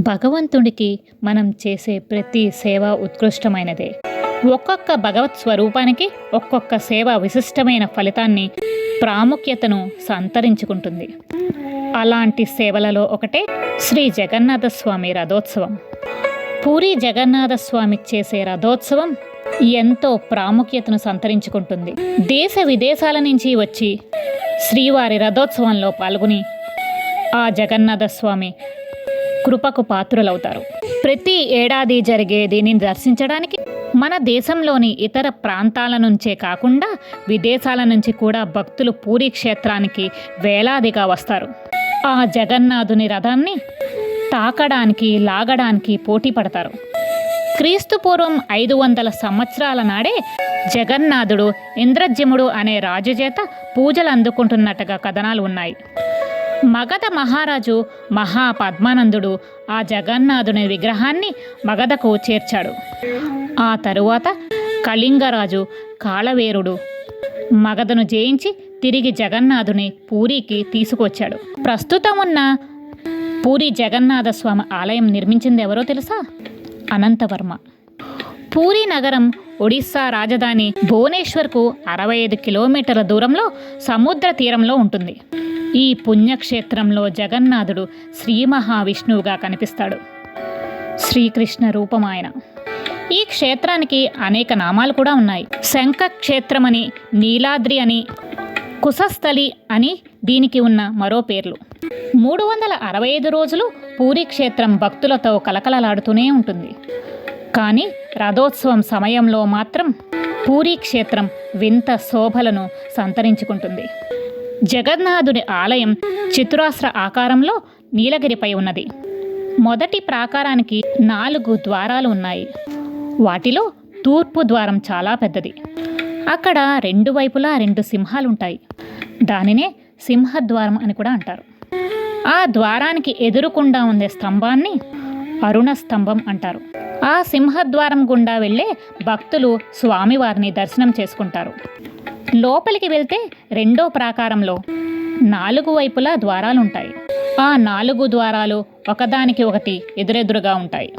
భగవంతుడికి మనం చేసే ప్రతి సేవ ఉత్కృష్టమైనదే. ఒక్కొక్క భగవత్ స్వరూపానికి ఒక్కొక్క సేవ విశిష్టమైన ఫలితాన్ని ప్రాముఖ్యతను సంతరించుకుంటుంది. అలాంటి సేవలలో ఒకటే శ్రీ జగన్నాథ స్వామి రథోత్సవం. పూరి జగన్నాథ స్వామి చేసే రథోత్సవం ఎంతో ప్రాముఖ్యతను సంతరించుకుంటుంది. దేశ విదేశాల నుంచి వచ్చి శ్రీవారి రథోత్సవంలో పాల్గొని ఆ జగన్నాథ స్వామి కృపకు పాత్రులవుతారు. ప్రతి ఏడాది జరిగే దీనిని దర్శించడానికి మన దేశంలోని ఇతర ప్రాంతాల నుంచే కాకుండా విదేశాల నుంచి కూడా భక్తులు పూరి క్షేత్రానికి వేలాదిగా వస్తారు. ఆ జగన్నాథుని రథాన్ని తాకడానికి లాగడానికి పోటీ పడతారు. క్రీస్తు పూర్వం ఐదు వందల సంవత్సరాల నాడే జగన్నాథుడు ఇంద్రజ్యముడు అనే రాజు చేత పూజలు అందుకుంటున్నట్టుగా కథనాలు ఉన్నాయి. మగధ మహారాజు మహాపద్మానందుడు ఆ జగన్నాథుని విగ్రహాన్ని మగధకు చేర్చాడు. ఆ తరువాత కళింగరాజు కాళవేరుడు మగధను జయించి తిరిగి జగన్నాథుని పూరికి తీసుకొచ్చాడు. ప్రస్తుతం ఉన్న పూరి జగన్నాథ స్వామి ఆలయం నిర్మించింది ఎవరో తెలుసా? అనంతవర్మ. పూరి నగరం ఒడిస్సా రాజధాని భువనేశ్వర్కు అరవై ఐదు కిలోమీటర్ల దూరంలో సముద్ర తీరంలో ఉంటుంది. ఈ పుణ్యక్షేత్రంలో జగన్నాథుడు శ్రీ మహావిష్ణువుగా కనిపిస్తాడు. శ్రీకృష్ణ రూపం ఆయన. ఈ క్షేత్రానికి అనేక నామాలు కూడా ఉన్నాయి. శంఖ క్షేత్రమని నీలాద్రి అని కుశస్థలి అని దీనికి ఉన్న మరో పేర్లు. మూడు వందల అరవై ఐదు రోజులు పూరి క్షేత్రం భక్తులతో కలకలలాడుతూనే ఉంటుంది. కానీ రథోత్సవం సమయంలో మాత్రం పూరీ క్షేత్రం వింత శోభలను సంతరించుకుంటుంది. జగన్నాథుడి ఆలయం చతురాస్ర ఆకారంలో నీలగిరిపై ఉన్నది. మొదటి ప్రాకారానికి నాలుగు ద్వారాలు ఉన్నాయి. వాటిలో తూర్పు ద్వారం చాలా పెద్దది. అక్కడ రెండు వైపులా రెండు సింహాలు ఉంటాయి దానినే సింహద్వారం అని కూడా అంటారు. ఆ ద్వారానికి ఎదురుకుండా ఉండే స్తంభాన్ని అరుణ స్తంభం అంటారు. ఆ సింహద్వారం గుండా వెళ్ళే భక్తులు స్వామివారిని దర్శనం చేసుకుంటారు. లోపలికి వెళ్తే రెండో ప్రాకారంలో నాలుగు వైపులా ద్వారాలుంటాయి. ఆ నాలుగు ద్వారాలు ఒకదానికి ఒకటి ఎదురెదురుగా ఉంటాయి.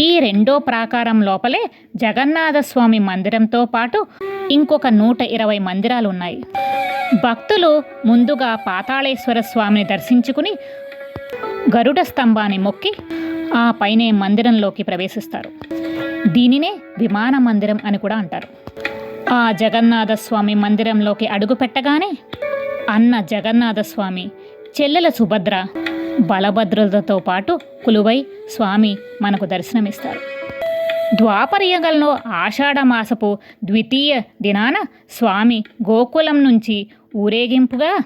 ఈ రెండో ప్రాకారం లోపలే జగన్నాథ స్వామి మందిరంతో పాటు ఇంకొక నూట ఇరవై మందిరాలు ఉన్నాయి భక్తులు ముందుగా పాతాళేశ్వర స్వామిని దర్శించుకుని గరుడ స్తంభాన్ని మొక్కి ఆ పైనే మందిరంలోకి ప్రవేశిస్తారు. దీనినే విమాన మందిరం అని కూడా అంటారు. ఆ జగన్నాథ స్వామి మందిరంలోకి అడుగు పెట్టగానే అన్న జగన్నాథ స్వామి చెల్లెల సుభద్ర బలభద్రులతో పాటు కులువై స్వామి మనకు దర్శనమిస్తారు. ద్వాపరయుగంలో ఆషాఢ మాసపు ద్వితీయ దినాన స్వామి గోకులం నుంచి ఊరేగింపుగా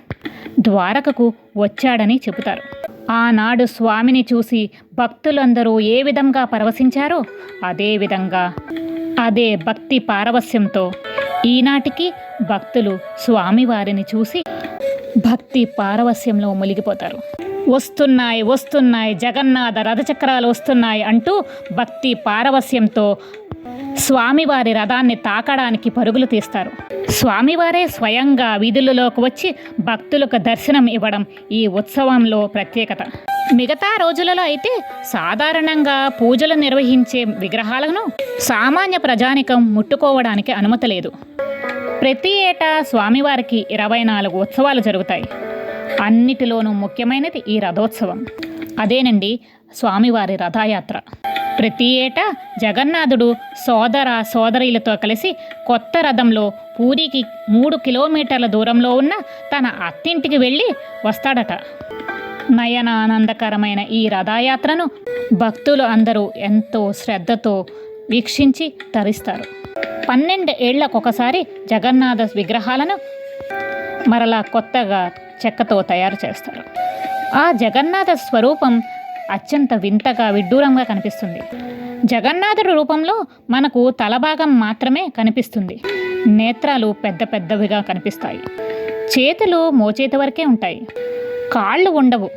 ద్వారకకు వచ్చాడని చెబుతారు. ఆనాడు స్వామిని చూసి భక్తులందరూ ఏ విధంగా పరవశించారో అదే విధంగా అదే భక్తి పారవస్యంతో ఈనాటికి భక్తులు స్వామివారిని చూసి భక్తి పారవస్యంలో మునిగిపోతారు. వస్తున్నాయి వస్తున్నాయి జగన్నాథ రథచక్రాలు వస్తున్నాయి అంటూ భక్తి పారవస్యంతో స్వామివారి రథాన్ని తాకడానికి పరుగులు తీస్తారు. స్వామివారే స్వయంగా వీధులలోకి వచ్చి భక్తులకు దర్శనం ఇవ్వడం ఈ ఉత్సవంలో ప్రత్యేకత. మిగతా రోజులలో అయితే సాధారణంగా పూజలు నిర్వహించే విగ్రహాలను సామాన్య ప్రజానికం ముట్టుకోవడానికి అనుమతి లేదు. ప్రతి ఏటా స్వామివారికి ఇరవై నాలుగు ఉత్సవాలు జరుగుతాయి. అన్నిటిలోనూ ముఖ్యమైనది ఈ రథోత్సవం. అదేనండి స్వామివారి రథయాత్ర. ప్రతి ఏటా జగన్నాథుడు సోదర సోదరీలతో కలిసి కొత్త రథంలో పూరికి మూడు కిలోమీటర్ల దూరంలో ఉన్న తన అత్తింటికి వెళ్ళి వస్తాడట. నయనానందకరమైన ఈ రథయాత్రను భక్తులు అందరూ ఎంతో శ్రద్ధతో వీక్షించి తరిస్తారు. పన్నెండు ఏళ్ళకొకసారి జగన్నాథ విగ్రహాలను మరలా కొత్తగా చెక్కతో తయారు చేస్తారు. ఆ జగన్నాథ స్వరూపం అత్యంత వింతగా విడ్డూరంగా కనిపిస్తుంది. జగన్నాథుడి రూపంలో మనకు తలభాగం మాత్రమే కనిపిస్తుంది. నేత్రాలు పెద్ద పెద్దవిగా కనిపిస్తాయి. చేతులు మోచేతి వరకే ఉంటాయి. కాళ్ళు ఉండవు.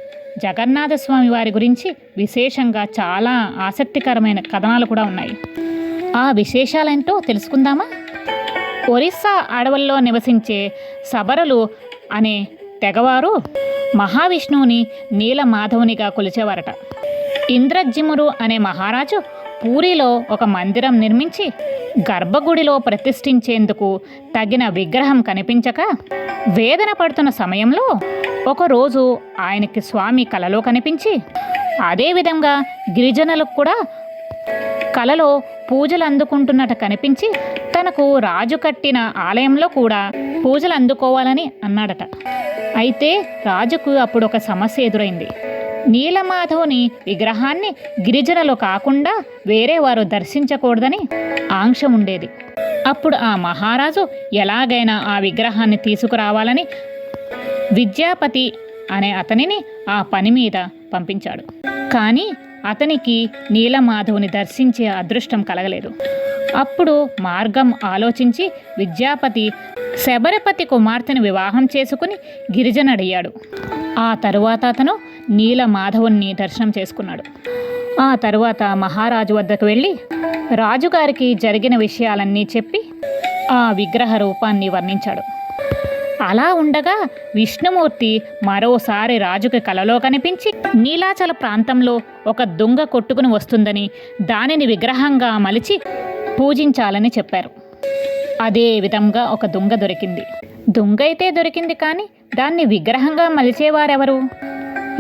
జగన్నాథ స్వామి వారి గురించి విశేషంగా చాలా ఆసక్తికరమైన కథనాలు కూడా ఉన్నాయి. ఆ విశేషాలేంటో తెలుసుకుందామా? ఒరిస్సా అడవుల్లో నివసించే సబరలు అనే తెగవారు మహావిష్ణువుని నీలమాధవునిగా కొలిచేవారట. ఇంద్రజిమురు అనే మహారాజు పూరిలో ఒక మందిరం నిర్మించి గర్భగుడిలో ప్రతిష్ఠించేందుకు తగిన విగ్రహం కనిపించక వేదన పడుతున్న సమయంలో ఒకరోజు ఆయనకి స్వామి కలలో కనిపించి అదేవిధంగా గిరిజనులకు కూడా కలలో పూజలు అందుకుంటున్నట కనిపించి తనకు రాజు కట్టిన ఆలయంలో కూడా పూజలు అందుకోవాలని అన్నాడట. అయితే రాజుకు అప్పుడు ఒక సమస్య ఎదురైంది. నీలమాధవుని విగ్రహాన్ని గిరిజనులు కాకుండా వేరే వారు దర్శించకూడదని ఆంక్ష ఉండేది. అప్పుడు ఆ మహారాజు ఎలాగైనా ఆ విగ్రహాన్ని తీసుకురావాలని విద్యాపతి అనే అతనిని ఆ పని మీద పంపించాడు. కానీ అతనికి నీలమాధవుని దర్శించే అదృష్టం కలగలేదు. అప్పుడు మార్గం ఆలోచించి విద్యాపతి శబరపతి కుమార్తెను వివాహం చేసుకుని గిరిజనడయ్యాడు. ఆ తరువాత అతను నీలమాధవుని దర్శనం చేసుకున్నాడు. ఆ తరువాత మహారాజు వద్దకు వెళ్ళి రాజుగారికి జరిగిన విషయాలన్నీ చెప్పి ఆ విగ్రహ రూపాన్ని వర్ణించాడు. అలా ఉండగా విష్ణుమూర్తి మరోసారి రాజుకి కలలో కనిపించి నీలాచల ప్రాంతంలో ఒక దొంగ కొట్టుకుని వస్తుందని దానిని విగ్రహంగా మలిచి పూజించాలని చెప్పారు. అదే విధంగా ఒక దొంగ దొరికింది. దొంగ అయితే దొరికింది కానీ దాన్ని విగ్రహంగా మలిచేవారెవరు?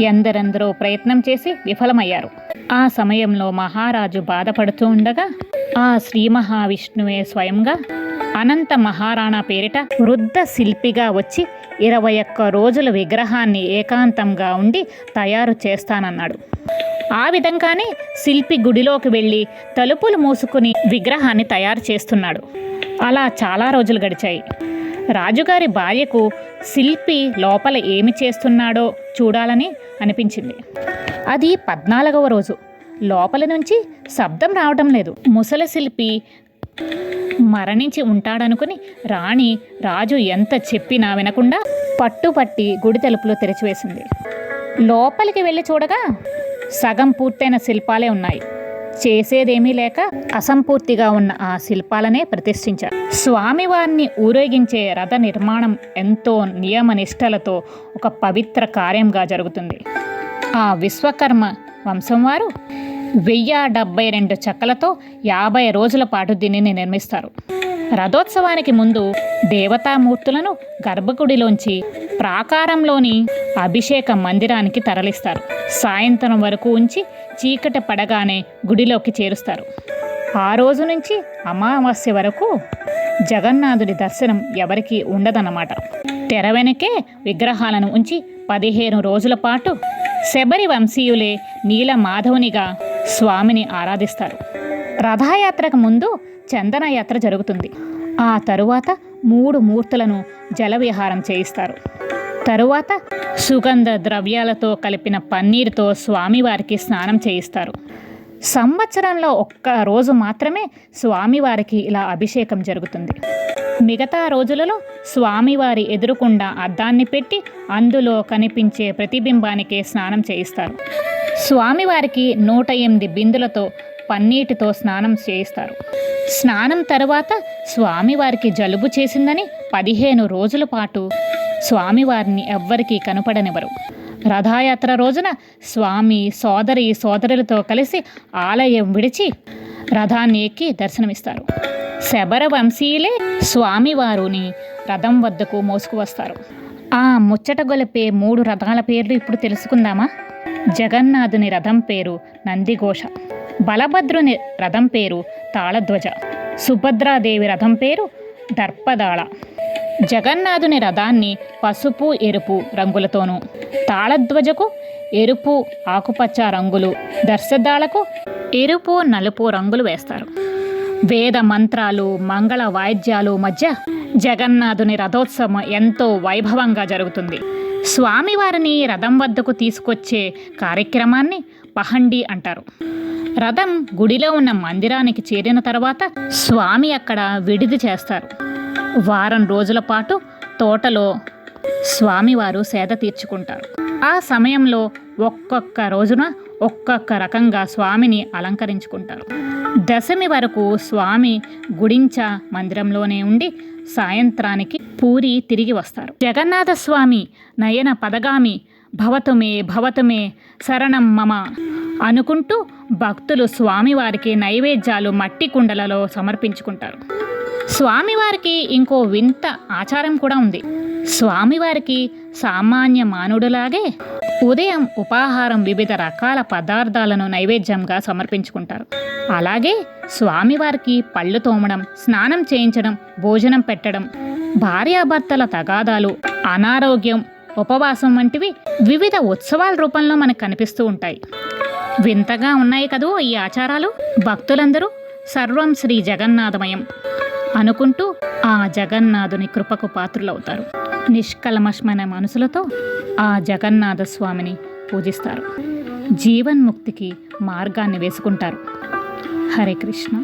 ఎందరెందరో ప్రయత్నం చేసి విఫలమయ్యారు. ఆ సమయంలో మహారాజు బాధపడుతూ ఉండగా ఆ శ్రీ మహావిష్ణువే స్వయంగా అనంత మహారాణా పేరిట వృద్ధ శిల్పిగా వచ్చి ఇరవై ఒక్క రోజుల విగ్రహాన్ని ఏకాంతంగా ఉండి తయారు చేస్తానన్నాడు. ఆ విధంగానే శిల్పి గుడిలోకి వెళ్ళి తలుపులు మూసుకుని విగ్రహాన్ని తయారు చేస్తున్నాడు. అలా చాలా రోజులు గడిచాయి. రాజుగారి భార్యకు శిల్పి లోపల ఏమి చేస్తున్నాడో చూడాలని అనిపించింది. అది పద్నాలుగవ రోజు. లోపల నుంచి శబ్దం రావటం లేదు. ముసలి శిల్పి మరణించి ఉంటాడనుకుని రాణి రాజు ఎంత చెప్పినా వినకుండా పట్టుపట్టి గుడి తలుపులు తెరిచివేసింది. లోపలికి వెళ్ళి చూడగా సగం పూర్తయిన శిల్పాలే ఉన్నాయి. చేసేదేమీ లేక అసంపూర్తిగా ఉన్న ఆ శిల్పాలనే ప్రతిష్ఠించారు. స్వామివారిని ఊరేగించే రథ నిర్మాణం ఎంతో నియమనిష్టలతో ఒక పవిత్ర కార్యంగా జరుగుతుంది. ఆ విశ్వకర్మ వంశం వారు వెయ్యి డెబ్బై రెండు చెక్కలతో యాభై రోజుల పాటు దీనిని నిర్మిస్తారు. రథోత్సవానికి ముందు దేవతామూర్తులను గర్భగుడిలోంచి ప్రాకారంలోని అభిషేక మందిరానికి తరలిస్తారు. సాయంత్రం వరకు ఉంచి చీకటి పడగానే గుడిలోకి చేరుస్తారు. ఆ రోజు నుంచి అమావాస్య వరకు జగన్నాథుడి దర్శనం ఎవరికీ ఉండదన్నమాట. తెర వెనకే విగ్రహాలను ఉంచి పదిహేను రోజుల పాటు శబరి వంశీయులే నీల మాధవునిగా స్వామిని ఆరాధిస్తారు. రథయాత్రకు ముందు చందన యాత్ర జరుగుతుంది. ఆ తరువాత మూడు మూర్తులను జలవిహారం చేయిస్తారు. తరువాత సుగంధ ద్రవ్యాలతో కలిపిన పన్నీరుతో స్వామివారికి స్నానం చేయిస్తారు. సంవత్సరంలో ఒక్క రోజు మాత్రమే స్వామివారికి ఇలా అభిషేకం జరుగుతుంది. మిగతా రోజులలో స్వామివారి ఎదురుకుండా అద్దాన్ని పెట్టి అందులో కనిపించే ప్రతిబింబానికే స్నానం చేయిస్తారు. స్వామివారికి నూట ఎనిమిది బిందులతో పన్నీటితో స్నానం చేయిస్తారు. స్నానం తరువాత స్వామివారికి జలుబు చేసిందని పదిహేను రోజుల పాటు స్వామివారిని ఎవ్వరికీ కనపడనివ్వరు. రథయాత్ర రోజున స్వామి సోదరి సోదరులతో కలిసి ఆలయం విడిచి రథాన్ని ఎక్కి దర్శనమిస్తారు. శబర వంశీయులే స్వామివారుని రథం వద్దకు మోసుకువస్తారు. ఆ ముచ్చట గొలిపే మూడు రథాల పేర్లు ఇప్పుడు తెలుసుకుందామా? జగన్నాథుని రథం పేరు నందిఘోష బలభద్రుని రథం పేరు తాళధ్వజ సుభద్రాదేవి రథం పేరు దర్పదాళ. జగన్నాథుని రథాన్ని పసుపు ఎరుపు రంగులతోనూ తాళధ్వజకు ఎరుపు ఆకుపచ్చ రంగులు దర్శదాలకు ఎరుపు నలుపు రంగులు వేస్తారు. వేద మంత్రాలు మంగళ వాయిద్యాలు మధ్య జగన్నాథుని రథోత్సవం ఎంతో వైభవంగా జరుగుతుంది. స్వామివారిని రథం వద్దకు తీసుకొచ్చే కార్యక్రమాన్ని పహండి అంటారు. రథం గుడిలో ఉన్న మందిరానికి చేరిన తర్వాత స్వామి అక్కడ విడిది చేస్తారు. వారం రోజుల పాటు తోటలో స్వామివారు సేద తీర్చుకుంటారు. ఆ సమయంలో ఒక్కొక్క రోజున ఒక్కొక్క రకంగా స్వామిని అలంకరించుకుంటారు. దశమి వరకు స్వామి గుడించ మందిరంలోనే ఉండి సాయంత్రానికి పూరి తిరిగి వస్తారు. జగన్నాథ స్వామి నయన పదగామి భవతుమే భవతుమే శరణం మమ అనుకుంటూ భక్తులు స్వామివారికి నైవేద్యాలు మట్టి కుండలలో సమర్పించుకుంటారు. స్వామివారికి ఇంకో వింత ఆచారం కూడా ఉంది. స్వామివారికి సామాన్య మానవుడిలాగే ఉదయం ఉపాహారం వివిధ రకాల పదార్థాలను నైవేద్యంగా సమర్పించుకుంటారు. అలాగే స్వామివారికి పళ్ళు తోమడం స్నానం చేయించడం భోజనం పెట్టడం భార్యాభర్తల తగాదాలు అనారోగ్యం ఉపవాసం వంటివి వివిధ ఉత్సవాల రూపంలో మనకు కనిపిస్తూ ఉంటాయి. వింతగా ఉన్నాయి కదూ ఈ ఆచారాలు? భక్తులందరూ సర్వం శ్రీ జగన్నాథమయం. అనుకుంటూ ఆ జగన్నాథుని కృపకు పాత్రులవుతారు. నిష్కలమశమైన మనసులతో ఆ జగన్నాథ స్వామిని పూజిస్తారు. జీవన్ముక్తికి మార్గాన్ని వేసుకుంటారు. హరే కృష్ణ.